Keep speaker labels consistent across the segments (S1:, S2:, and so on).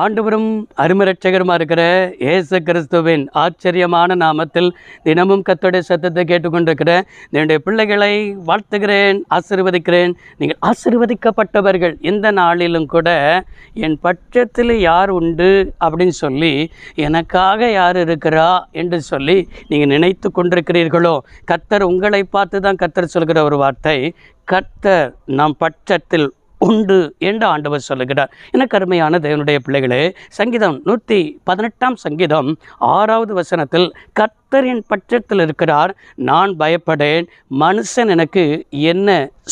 S1: ஆண்டவரும் அருமரட்சகருமா இருக்கிற ஏசு கிறிஸ்துவின் ஆச்சரியமான நாமத்தில் தினமும் கத்தோடைய சத்தத்தை கேட்டுக்கொண்டிருக்கிற என்னுடைய பிள்ளைகளை வாழ்த்துகிறேன் ஆசீர்வதிக்கிறேன். நீங்கள் ஆசிர்வதிக்கப்பட்டவர்கள் இந்த நாளிலும் கூட என் பட்சத்தில் யார் உண்டு அப்படின்னு சொல்லி எனக்காக யார் இருக்கிறா என்று சொல்லி நீங்கள் நினைத்து கொண்டிருக்கிறீர்களோ? கத்தர் உங்களை பார்த்து தான் கத்தர் சொல்கிற ஒரு வார்த்தை. கத்தர் நம் பட்சத்தில் உண்டு என்று ஆண்டவர் சொல்லுகிறார். எனக்கு அருமையான தேவனுடைய பிள்ளைகளே சங்கீதம் நூற்றி பதினெட்டாம் சங்கீதம் ஆறாவது வசனத்தில் கர்த்தரின் பட்சத்தில் இருக்கிறார் நான் பயப்படேன் மனுஷன் எனக்கு என்ன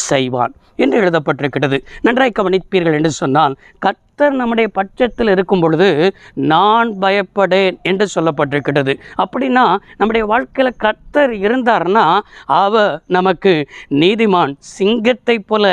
S1: செய்வான்? என்று எழுதப்பட்டிருக்கிறது. நன்றாய் கவனிப்பீர்கள் என்று சொன்னால் கர்த்தர் நம்முடைய பட்சத்தில் இருக்கும் பொழுது நான் பயப்படேன் என்று சொல்லப்பட்டிருக்கிறது அப்படின்னா நம்முடைய வாழ்க்கையில் கர்த்தர் இருந்தார்னா அவர் நமக்கு நீதிமான் சிங்கத்தை போல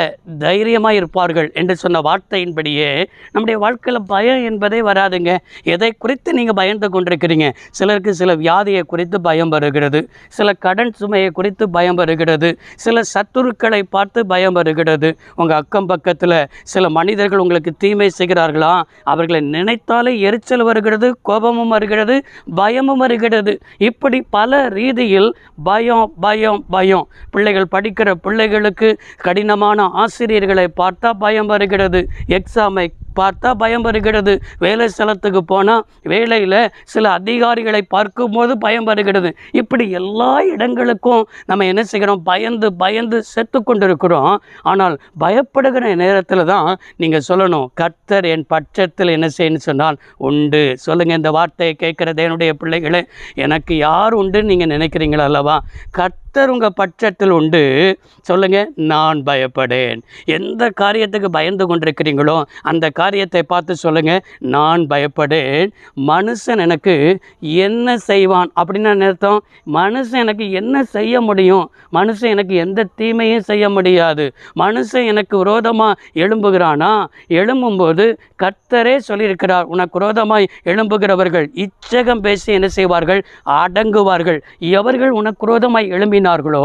S1: தைரியமாக இருப்பார்கள் என்று சொன்ன வார்த்தையின்படியே நம்முடைய வாழ்க்கையில் பயம் என்பதே வராதுங்க. எதை குறித்து நீங்கள் பயந்து கொண்டிருக்கிறீங்க? சிலருக்கு சில வியாதியை குறித்து பயம் வருகிறது. சில கடன் சுமையை குறித்து பயம் வருகிறது. சில சத்துருக்களை பார்த்து பயம் வருகிறது. உங்கள் அக்கம் பக்கத்தில் சில மனிதர்கள் உங்களுக்கு தீமை இருக்கிறார்களா? அவர்களை நினைத்தாலே எரிச்சல் வருகிறது கோபமும் வருகிறது பயமும் வருகிறது. இப்படி பல ரீதியில் பயம் பயம் பயம். பிள்ளைகள் படிக்கிற பிள்ளைகளுக்கு கடினமான ஆசிரியர்களை பார்த்தா பயம் வருகிறது. எக்ஸாமை பார்த்தா பயம் வருகிறது. வேலை ஸ்தலத்துக்கு போனால் வேலையில் சில அதிகாரிகளை பார்க்கும்போது பயம் வருகிறது. இப்படி எல்லா இடங்களுக்கும் நம்ம என்ன செய்கிறோம்? பயந்து பயந்து செத்து கொண்டிருக்கிறோம். ஆனால் பயப்படுகிற நேரத்தில் தான் நீங்கள் சொல்லணும் கர்த்தர் என் பட்சத்தில் என்ன செய்யணும் சொன்னால் உண்டு. சொல்லுங்கள் இந்த வார்த்தையை கேட்குறது என்னுடைய பிள்ளைகளே. எனக்கு யார் உண்டு நீங்கள் நினைக்கிறீங்களா அல்லவா? கர்த்தர் உங்கள் பட்சத்தில் உண்டு. சொல்லுங்கள் நான் பயப்படேன். எந்த காரியத்துக்கு பயந்து கொண்டிருக்கிறீங்களோ அந்த காரியத்தை பார்த்து சொல்லுங்கள் நான் பயப்படேன். மனுஷன் எனக்கு என்ன செய்வான்? அப்படின்னு அர்த்தம்? மனுஷன் எனக்கு என்ன செய்ய முடியும்? மனுஷன் எனக்கு எந்த தீமையும் செய்ய முடியாது. மனுஷன் எனக்கு விரோதமாக எழும்புகிறானா? எழும்பும்போது கர்த்தரே சொல்லியிருக்கிறார் உனக்கு விரோதமாய் எழும்புகிறவர்கள் இச்சகம் பேசி என்ன செய்வார்கள்? அடங்குவார்கள். எவர்கள் உனக்கு விரோதமாய் எழும்பினார்களோ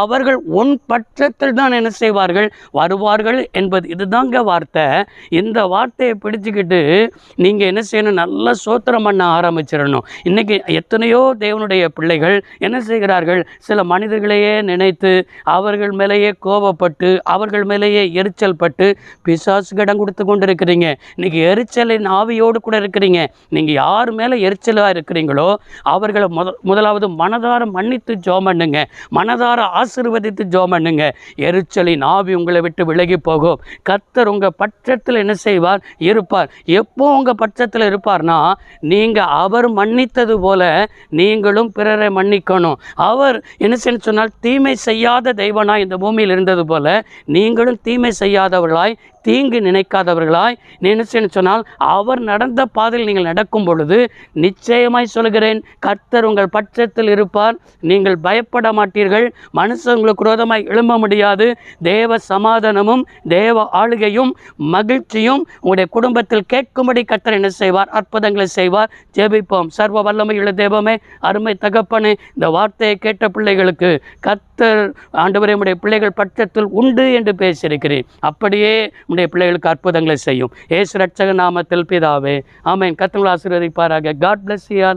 S1: அவர்கள் உன் பட்சத்தில் தான் என்ன செய்வார்கள்? வருவார்கள் என்பது. இதுதாங்க வார்த்தை. இந்த வார்த்தையை பிடிச்சிக்கிட்டு நீங்கள் என்ன செய்யணும்? நல்லா சோத்திரம் பண்ண ஆரம்பிச்சிடணும். இன்றைக்கி எத்தனையோ தேவனுடைய பிள்ளைகள் என்ன செய்கிறார்கள்? சில மனிதர்களையே நினைத்து அவர்கள் மேலேயே கோபப்பட்டு அவர்கள் மேலேயே எரிச்சல் பட்டு பிசாசுக்கு இடம் கொடுத்து கொண்டு இருக்கிறீங்க இன்றைக்கி எரிச்சலின் ஆவியோடு கூட இருக்கிறீங்க. நீங்கள் யார் மேலே எரிச்சலாக இருக்கிறீங்களோ அவர்களை முத முதலாவது மனதார மன்னித்து ஜோம் பண்ணுங்க. மனதார ஆசீர்வதித்து ஜோம் பண்ணுங்க. எரிச்சலின் ஆவி உங்களை விட்டு விலகி போகும். கர்த்தர் உங்கள் பட்சத்தில் என்ன செய்வார்? இருப்பார். எப்போ உங்கள் பட்சத்தில் இருப்பார்னா நீங்கள் அவர் மன்னித்தது போல நீங்களும் பிறரை மன்னிக்கணும். அவர் என்ன சொன்னால் தீமை செய்யாத தெய்வனாய் இந்த பூமியில் இருந்தது போல நீங்களும் தீமை செய்யாதவர்களாய் தீங்கு நினைக்காதவர்களாய். நினைச்சுன்னு சொன்னால் அவர் நடந்த பாதையில் நீங்கள் நடக்கும் பொழுது நிச்சயமாய் சொல்கிறேன் கர்த்தர் உங்கள் பட்சத்தில் இருப்பார். நீங்கள் பயப்பட மாட்டீர்கள். மனுஷன் உங்களுக்கு குரோதமாய் எழும்ப முடியாது. தேவ சமாதானமும் தேவ ஆளுகையும் மகிழ்ச்சியும் உங்களுடைய குடும்பத்தில் கேட்கும்படி கர்த்தர் என்ன செய்வார்? அற்புதங்களை செய்வார். ஜெபிப்போம். சர்வ வல்லமையுள்ள தேவமே அருமை தகப்பனே இந்த வார்த்தையை கேட்ட பிள்ளைகளுக்கு கர்த்தர் ஆண்டவரே உடைய பிள்ளைகள் பட்சத்தில் உண்டு என்று பேசியிருக்கிறேன். அப்படியே உடைய பிள்ளைகளுக்கு அற்புதங்களை செய்யும். ஏசு ரட்சக நாமத்தில் பிதாவே ஆமேன். கத்தங்களை ஆசீர்வதிப்பாராக. God plus you